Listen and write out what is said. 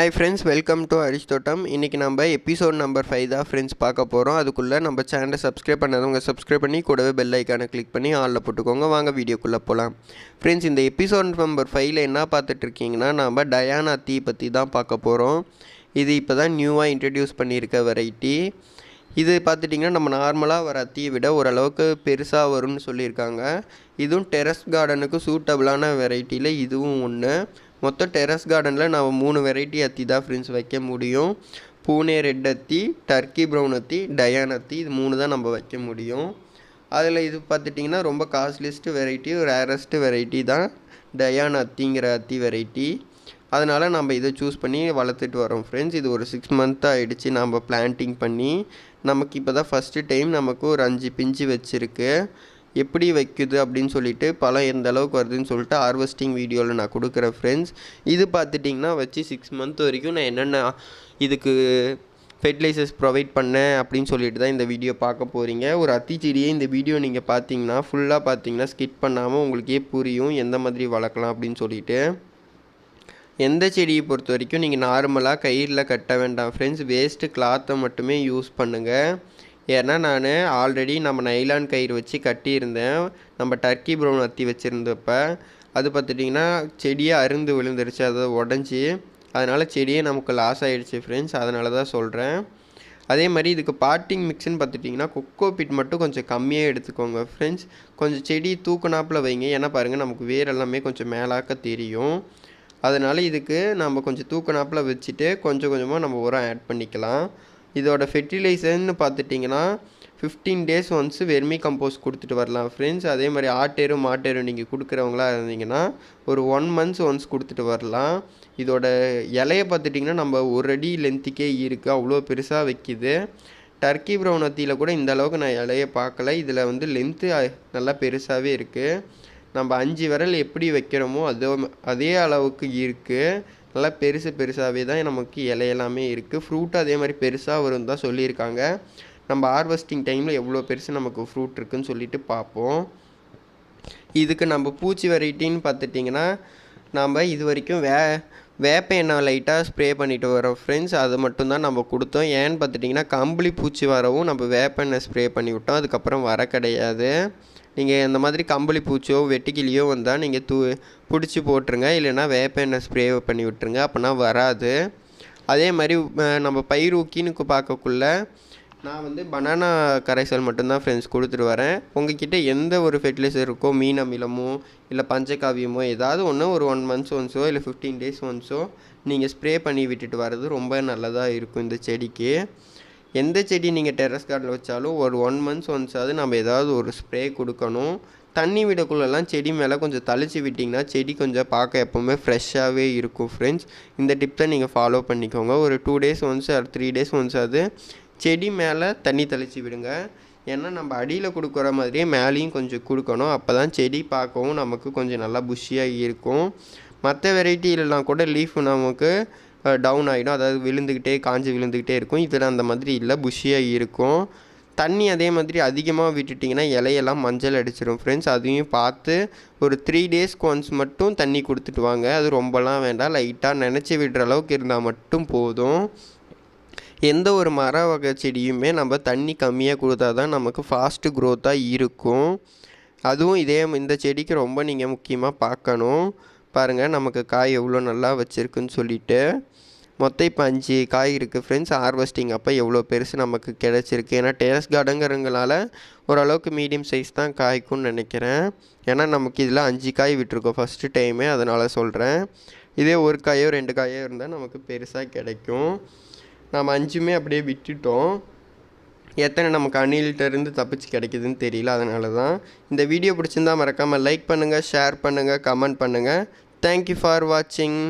Hi friends welcome to அரிஸ்தோட்டம் இன்றைக்கி நம்ம எபிசோட் நம்பர் ஃபைவ் தான் ஃப்ரெண்ட்ஸ் பார்க்க போகிறோம் அதுக்குள்ளே நம்ம சேனலை சப்ஸ்கிரைப் பண்ணாதவங்க சப்ஸ்கிரைப் பண்ணி கூடவே பெல் ஐக்கானை கிளிக் பண்ணி ஆளில் போட்டுக்கோங்க. வாங்க வீடியோக்குள்ளே போகலாம் ஃப்ரெண்ட்ஸ் இந்த எபிசோட் நம்பர் ஃபைவ்ல என்ன பார்த்துட்ருக்கீங்கன்னா நம்ம டயானா தீ பற்றி தான் பார்க்க போகிறோம் இது இப்போ தான் நியூவாக இன்ட்ரடியூஸ் பண்ணியிருக்க வெரைட்டி இது பார்த்துட்டிங்கன்னா நம்ம நார்மலாக வர தீயை விட ஓரளவுக்கு பெருசாக வரும்னு சொல்லியிருக்காங்க. இதுவும் டெரஸ் கார்டனுக்கு சூட்டபிளான வெரைட்டியில் இதுவும் ஒன்று மொத்தம் டெரஸ் கார்டனில் நம்ம மூணு வெரைட்டி அத்தி தான் ஃப்ரெண்ட்ஸ் வைக்க முடியும். பூனே ரெட் அத்தி டர்க்கி ப்ரௌன் அத்தி டயான் அத்தி இது மூணு தான் நம்ம வைக்க முடியும். அதில் இது பார்த்துட்டிங்கன்னா ரொம்ப காஸ்ட்லிஸ்ட்டு வெரைட்டி ரேரஸ்ட்டு வெரைட்டி தான் டயான் அத்திங்கிற அத்தி வெரைட்டி அதனால் நம்ம இதை சூஸ் பண்ணி வளர்த்துட்டு வரோம் ஃப்ரெண்ட்ஸ் இது ஒரு சிக்ஸ் மந்த் ஆகிடுச்சு நம்ம பிளான்டிங் பண்ணி. நமக்கு இப்போ தான் ஃபஸ்ட்டு டைம் நமக்கு ஒரு அஞ்சு பிஞ்சு வச்சுருக்கு. எப்படி வைக்குது அப்படின்னு சொல்லிட்டு பழம் எந்த அளவுக்கு வருதுன்னு சொல்லிட்டு ஹார்வெஸ்டிங் வீடியோவில் நான் கொடுக்குறேன் ஃப்ரெண்ட்ஸ் இது பார்த்துட்டிங்கன்னா வச்சு சிக்ஸ் மந்த் வரைக்கும் நான் என்னென்ன இதுக்கு ஃபெர்டிலைசர்ஸ் ப்ரொவைட் பண்ணேன் அப்படின்னு சொல்லிட்டு தான் இந்த வீடியோ பார்க்க போகிறீங்க ஒரு அத்திச்செடியை இந்த வீடியோ நீங்கள் பார்த்தீங்கன்னா ஃபுல்லாக பார்த்தீங்கன்னா ஸ்கிட் பண்ணாமல் உங்களுக்கே புரியும் எந்த மாதிரி வளர்க்கலாம் அப்படின்னு சொல்லிட்டு. எந்த செடியை பொறுத்த வரைக்கும் நீங்கள் நார்மலாக கயிறில் கட்ட வேண்டாம் ஃப்ரெண்ட்ஸ் வேஸ்ட்டு கிளாத்தை மட்டுமே யூஸ் பண்ணுங்கள் ஏன்னா நான் ஆல்ரெடி நம்ம நைலான் கயிறு வச்சு கட்டியிருந்தேன். நம்ம டர்க்கி ப்ரௌன் அத்தி வச்சுருந்தப்ப அது பார்த்துட்டிங்கன்னா செடியே அருந்து விழுந்துருச்சு. அதை உடஞ்சி. அதனால் செடியே நமக்கு லாஸ் ஆகிடுச்சு ஃப்ரெண்ட்ஸ் அதனால தான் சொல்கிறேன் அதே மாதிரி இதுக்கு பாட்டிங் மிக்ஸ்னு பார்த்துட்டிங்கன்னா கொக்கோ பிட் மட்டும் கொஞ்சம் கம்மியாக எடுத்துக்கோங்க ஃப்ரெண்ட்ஸ் கொஞ்சம் செடி தூக்குனாப்பில் வைங்க. ஏன்னா பாருங்கள் நமக்கு வேர் எல்லாமே கொஞ்சம் மேலாக்க தெரியும். அதனால் இதுக்கு நம்ம கொஞ்சம் தூக்குனாப்பில் வச்சுட்டு கொஞ்சம் கொஞ்சமாக நம்ம உரம் ஆட் பண்ணிக்கலாம். இதோட ஃபெர்டிலைசர்னு பார்த்துட்டிங்கன்னா fifteen days once vermicompost கொடுத்துட்டு வரலாம். ஃப்ரெண்ட்ஸ் அதே மாதிரி ஆட்டேரும் மாட்டேரும் நீங்கள் கொடுக்குறவங்களா இருந்தீங்கன்னா ஒரு ஒன் மந்த்ஸ் ஒன்ஸ் கொடுத்துட்டு வரலாம். இதோட இலையை பார்த்துட்டிங்கன்னா நம்ம ஒரு அடி லென்த்துக்கே இருக்குது அவ்வளோ பெருசாக வைக்கிது. டர்க்கி ப்ரௌன் அத்தியில் கூட இந்த அளவுக்கு நான் இலையை பார்க்கல. இதில் வந்து லென்த்து நல்லா பெருசாகவே இருக்குது நம்ம அஞ்சு விரல் எப்படி வைக்கிறோமோ அதோ அதே அளவுக்கு இருக்குது நல்லா பெருசு பெருசாகவே தான் நமக்கு இலையெல்லாமே இருக்குது ஃப்ரூட்டும் அதே மாதிரி பெருசாக வரும் தான் சொல்லியிருக்காங்க. நம்ம ஹார்வெஸ்டிங் டைமில் எவ்வளோ பெருசு நமக்கு ஃப்ரூட் இருக்குன்னு சொல்லிட்டு பார்ப்போம். இதுக்கு நம்ம பூச்சி வெரைட்டின்னு பார்த்துட்டிங்கன்னா நம்ம இது வரைக்கும் வே வேப்ப எண்ணெய் லைட்டாக ஸ்ப்ரே பண்ணிட்டு வரோம் ஃப்ரெண்ட்ஸ் அது மட்டும்தான் நம்ம கொடுத்தோம். ஏன்னு பார்த்துட்டிங்கன்னா கம்பளி பூச்சி வரவும் நம்ம வேப்ப எண்ணெய் ஸ்ப்ரே பண்ணி விட்டோம். அதுக்கப்புறம் வர கிடையாது. நீங்கள் இந்த மாதிரி கம்பளி பூச்சியோ வெட்டுக்கிளியோ வந்தால் நீங்கள் தூ பிடிச்சி போட்டுருங்க. இல்லைன்னா வேப்ப எண்ணெய் ஸ்ப்ரே பண்ணி விட்டுருங்க. அப்போனா வராது. அதே மாதிரி நம்ம பயிர் ஊக்கின்னு பார்க்கக்குள்ள நான் வந்து பனானா கரைசல் மட்டும்தான் ஃப்ரெண்ட்ஸ் கொடுத்துட்டு வரேன். உங்ககிட்ட எந்த ஒரு ஃபெர்டிலைசர் இருக்கோ மீன் அமிலமோ இல்லை பஞ்சகாவியமோ ஏதாவது ஒன்று ஒரு ஒன் மந்த்ஸ் ஒன்ஸோ இல்லை ஃபிஃப்டீன் டேஸ் ஒன்ஸோ நீங்கள் ஸ்ப்ரே பண்ணி விட்டுட்டு வர்றது ரொம்ப நல்லதாக இருக்கும் இந்த செடிக்கு. எந்த செடி நீங்கள் டெரஸ் கார்டில் வச்சாலும் ஒரு ஒன் மந்த்ஸ் ஒன்ஸாவது நம்ம ஏதாவது ஒரு ஸ்ப்ரே கொடுக்கணும். தண்ணி விடக்குள்ளெல்லாம் செடி மேலே கொஞ்சம் தளிச்சு விட்டிங்கன்னா செடி கொஞ்சம் பார்க்க எப்போவுமே ஃப்ரெஷ்ஷாகவே இருக்கும் ஃப்ரெண்ட்ஸ் இந்த டிப்ஸை நீங்கள் ஃபாலோ பண்ணிக்கோங்க. ஒரு two days once or three days once அது செடி மேலே தண்ணி தெளித்து விடுங்க. ஏன்னா நம்ம அடியில் கொடுக்குற மாதிரியே மேலேயும் கொஞ்சம் கொடுக்கணும். அப்போ தான் செடி பார்க்கவும் நமக்கு கொஞ்சம் நல்லா புஷ்ஷியாக இருக்கும். மற்ற வெரைட்டியிலலாம் கூட லீஃப் நமக்கு டவுன் ஆகிடும் அதாவது விழுந்துக்கிட்டே காஞ்சி விழுந்துக்கிட்டே இருக்கும். இதில் அந்த மாதிரி இல்லை. புஷ்ஷியாக இருக்கும். தண்ணி அதே மாதிரி அதிகமாக விட்டுட்டிங்கன்னா இலையெல்லாம் மஞ்சள் அடிச்சிடும் ஃப்ரெண்ட்ஸ் அதையும் பார்த்து ஒரு த்ரீ டேஸ்க்கு ஒன்ஸ் மட்டும் தண்ணி கொடுத்துட்டு வாங்க. அது ரொம்பலாம் வேண்டாம். லைட்டாக நினச்சி விடுற அளவுக்கு இருந்தால் மட்டும் போதும். எந்த ஒரு மர வகை செடியுமே நம்ம தண்ணி கம்மியாக கொடுத்தா தான் நமக்கு ஃபாஸ்ட்டு க்ரோத்தாக இருக்கும். அதுவும் இதே இந்த செடிக்கு ரொம்ப நீங்கள் முக்கியமாக பார்க்கணும். பாருங்கள் நமக்கு காய் எவ்வளோ நல்லா வச்சுருக்குன்னு சொல்லிட்டு. மொத்தம் இப்போ அஞ்சு காய் இருக்குது ஃப்ரெண்ட்ஸ் ஹார்வெஸ்டிங் அப்போ எவ்வளோ பெருசு நமக்கு கிடச்சிருக்கு. ஏன்னா டேரஸ் கார்டனுங்கிறதுனால ஓரளவுக்கு மீடியம் சைஸ் தான் காய்க்கும்னு நினைக்கிறேன். ஏன்னா நமக்கு இதில் அஞ்சு காய் விட்டுருக்கோம் ஃபஸ்ட்டு டைமே அதனால் சொல்கிறேன் இதே ஒரு காயோ ரெண்டு காயோ இருந்தால் நமக்கு பெருசாக கிடைக்கும். நம்ம அஞ்சுமே அப்படியே விட்டுட்டோம். எத்தனை நமக்கு அணில்கிட்டருந்து தப்பிச்சு கிடைக்குதுன்னு தெரியல அதனால தான். இந்த வீடியோ பிடிச்சிருந்தா மறக்காமல் லைக் பண்ணுங்கள் ஷேர் பண்ணுங்கள் கமெண்ட் பண்ணுங்கள் தேங்க்யூ ஃபார் வாட்சிங்